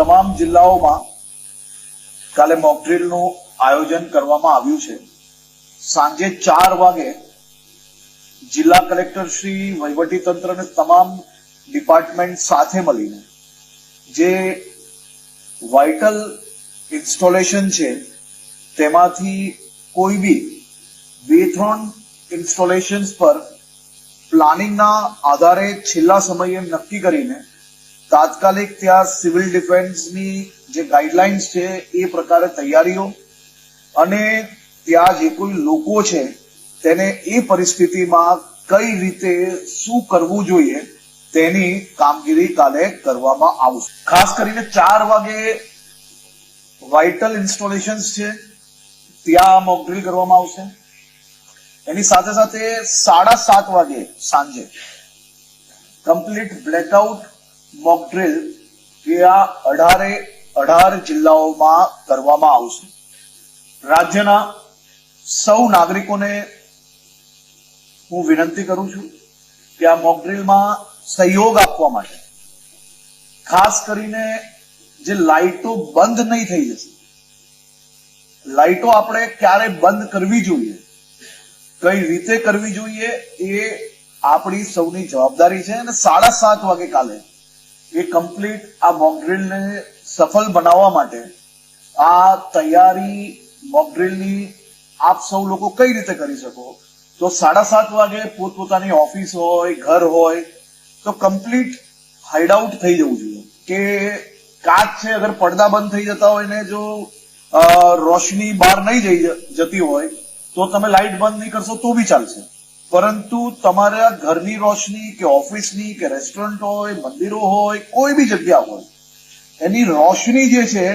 તમામ જિલ્લાઓમાં કાલે મોકડ્રીલનું આયોજન કરવામાં આવ્યું છે. સાંજે ચાર વાગે જિલ્લા કલેક્ટર શ્રી વહીવટી તંત્ર અને તમામ ડિપાર્ટમેન્ટ સાથે મળીને જે વાઇટલ ઇન્સ્ટોલેશન છે, તેમાંથી કોઈ બી બે ત્રણ ઇન્સ્ટોલેશન્સ પર પ્લાનિંગના આધારે છેલ્લા સમયે નક્કી કરીને તાત્કાલિક ત્યાં સિવિલ ડિફેન્સની જે ગાઈડલાઇન્સ છે એ પ્રકારે તૈયારીઓ અને ત્યાં જે કોઈ લોકો છે તેને એ પરિસ્થિતિમાં કઈ રીતે શું કરવું જોઈએ તેની કામગીરી કાલે કરવામાં આવશે. ખાસ કરીને ચાર વાગે વાઇટલ ઇન્સ્ટોલેશન્સ છે, ત્યાં મોકડ્રીલ કરવામાં આવશે. એની સાથે સાથે સાડા સાત વાગે સાંજે કમ્પ્લીટ બ્લેકઆઉટ મોક ડ્રીલ એ આ અઢારે અઢાર જિલ્લાઓમાં કરવામાં આવશે. રાજ્યના સૌ નાગરિકોને હું વિનંતી કરું છું કે આ મોક ડ્રીલમાં સહયોગ આપવા માટે, ખાસ કરીને જે લાઇટો બંધ નહીં થઈ જશે, લાઇટો આપણે ક્યારે બંધ કરવી જોઈએ, કઈ રીતે કરવી જોઈએ એ આપણી સૌની જવાબદારી છે અને સાડા સાત વાગે કાલે એ કમ્પ્લીટ આ મોકડ્રીલને સફળ બનાવવા માટે આ તૈયારી મોકડ્રીલની આપ સૌ લોકો કઈ રીતે કરી શકો? તો સાડા સાત વાગે પોતપોતાની ઓફિસ હોય, ઘર હોય, તો કમ્પ્લીટ હાઈડ આઉટ થઈ જવું જોઈએ. કે કાચ છે, અગર પડદા બંધ થઈ જતા હોય ને જો રોશની બહાર નહીં જઈ જતી હોય, તો તમે લાઇટ બંધ નહીં કરશો તો બી ચાલશે. પરંતુ તમારા ઘરની રોશની કે ઓફિસની કે રેસ્ટોરન્ટ હોય, મંદિરો હોય, કોઈ બી જગ્યા હોય, એની રોશની જે છે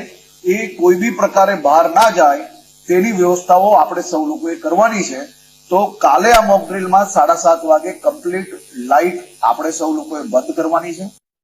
એ કોઈ બી પ્રકારે બહાર ના જાય, તેની વ્યવસ્થાઓ આપણે સૌ લોકોએ કરવાની છે. તો કાલે આ મોકડ્રીલમાં સાડા સાત વાગે કમ્પ્લીટ લાઇટ આપણે સૌ લોકોએ બંધ કરવાની છે.